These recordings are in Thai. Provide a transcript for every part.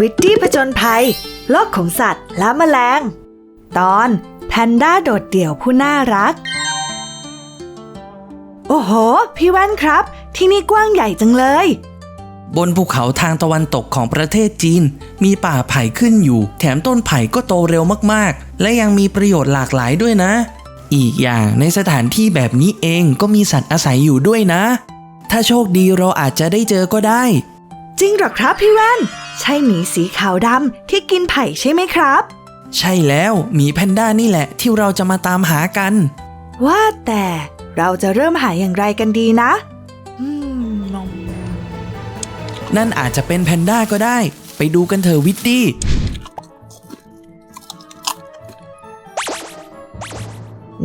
วิตตี้ผจญภัย โลกของสัตว์และแมลง ตอนแพนด้าโดดเดี่ยวผู้น่ารัก โอ้โห พี่แว่นครับ ที่นี่กว้างใหญ่จังเลย บนภูเขาทางตะวันตกของประเทศจีน มีป่าไผ่ขึ้นอยู่ แถมต้นไผ่ก็โตเร็วมากๆ และยังมีประโยชน์หลากหลายด้วยนะ อีกอย่างในสถานที่แบบนี้เองก็มีสัตว์อาศัยอยู่ด้วยนะ ถ้าโชคดีเราอาจจะได้เจอก็ได้ จริงเหรอครับพี่แว่น ใช่หมีสีขาวดำที่กินไผ่ใช่ไหมครับ ใช่แล้วหมีแพนด้านี่แหละที่เราจะมาตามหากัน ว่าแต่เราจะเริ่มหาอย่างไรกันดีนะอืมนมนั่นอาจจะเป็นแพนด้าก็ได้ ไปดูกันเถอะวิตตี้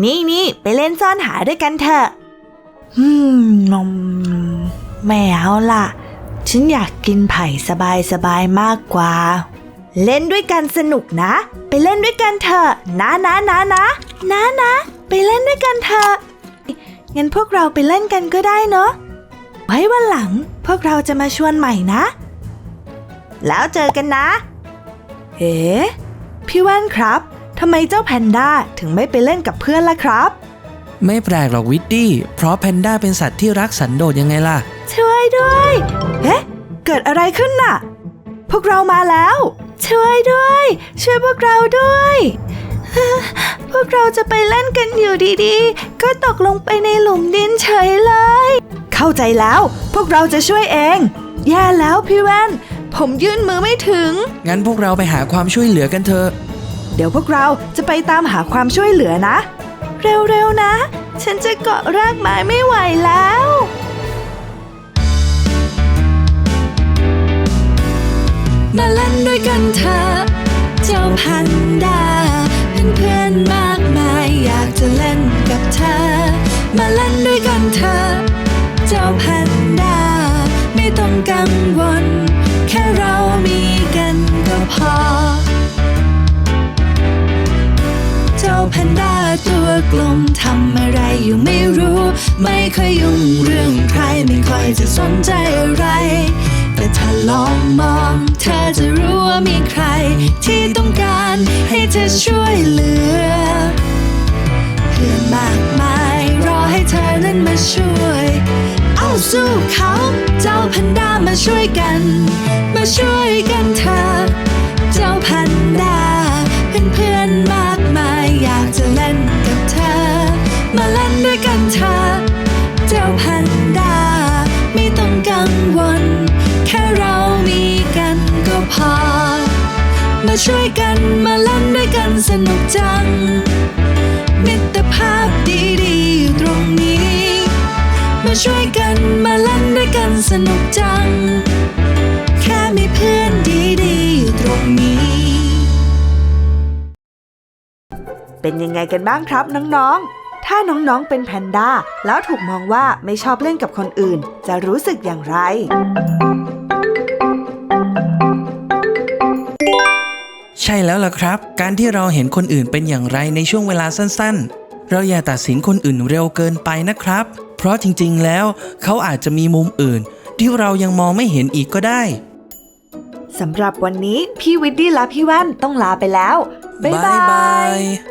นี่นี่ไปเล่นซ่อนหาด้วยกันเถอะ อืมนมไม่เอาล่ะ ฉันอยากกินไผ่สบายสบายๆมากกว่า เล่นด้วยกันสนุกนะ ไปเล่นด้วยกันเถอะนะนะนะนะนะนะไปเล่นด้วยกันเถอะงั้นพวกเราไปเล่นกันก็ได้เนอะไว้วันหลังพวกเราจะมาชวนใหม่นะ แล้วเจอกันนะ เอ๋พี่แว่นครับทำไมเจ้าแพนด้าถึงไม่ไปเล่นกับเพื่อนล่ะครับ ไม่แปลกหรอกวิตตี้ เพราะแพนด้าเป็นสัตว์ที่รักสันโดษยังไงล่ะ ช่วยด้วยเอ๊ะเกิดอะไรขึ้นน่ะ พวกเรามาแล้ว ช่วยด้วย ช่วยพวกเราด้วย พวกเราจะไปเล่นกันอยู่ดีๆ ก็ตกลงไปในหลุมดินเฉยเลย เข้าใจแล้ว พวกเราจะช่วยเอง แย่แล้วพี่แว่น ผมยื่นมือไม่ถึง งั้นพวกเราไปหาความช่วยเหลือกันเถอะ เดี๋ยวพวกเราจะไปตามหาความช่วยเหลือนะ เร็วๆนะ ฉันจะเกาะรากไม้ไม่ไหว เจ้าแพันด้าเพื่อนมากมายอยากจะเล่นกับเธอ มาเล่นด้วยกันเถอเจ้าแพันด้าไม่ต้องกังวล แค่เรามีกันก็พอ เจ้าแพนด้าตัวกลมทำอะไรอยู่ไม่รู้ ไม่เคยยุ่งเรื่องใครไม่ค่อยจะสนใจอะไร แต่ถ้าลองมองเธอจะ ที่ต้องการให้เธอช่วยเหลือ เพื่อนมากมายรอให้เธอนั้นมาช่วย เอาสู้เขาเจ้าแพนด้ามาช่วยกัน มาช่วยกันเธอ เจ้าแพนด้าเพื่อนๆมากมายอยากจะเล่นกับเธอ มาเล่นด้วยกันเธอ เจ้าแพนด้าไม่ต้องกังวล แค่เรามีกันก็พอ มาช่วยกันมาเล่นด้วยกันสนุกจัง มิตรภาพดีๆอยู่ตรงนี้ มาช่วยกันมาเล่นด้วยกันสนุกจัง แค่มีเพื่อนดีๆอยู่ตรงนี้ เป็นยังไงกันบ้างครับน้องๆ ถ้าน้องๆเป็นแพนด้า แล้วถูกมองว่าไม่ชอบเล่นกับคนอื่น จะรู้สึกอย่างไร ช่แล้วล่ะครับ การที่เราเห็นคนอื่นเป็นอย่างไรในช่วงเวลาสั้นๆ เราอย่าตัดสินคนอื่นเร็วเกินไปนะครับ เพราะจริงๆ แล้วเขาอาจจะมีมุมอื่น ที่เรายังมองไม่เห็นอีกก็ได้สำหรับวันนี้พี่วิดดี้และพี่แว่นต้องลาไปแล้ว บ๊ายบายความ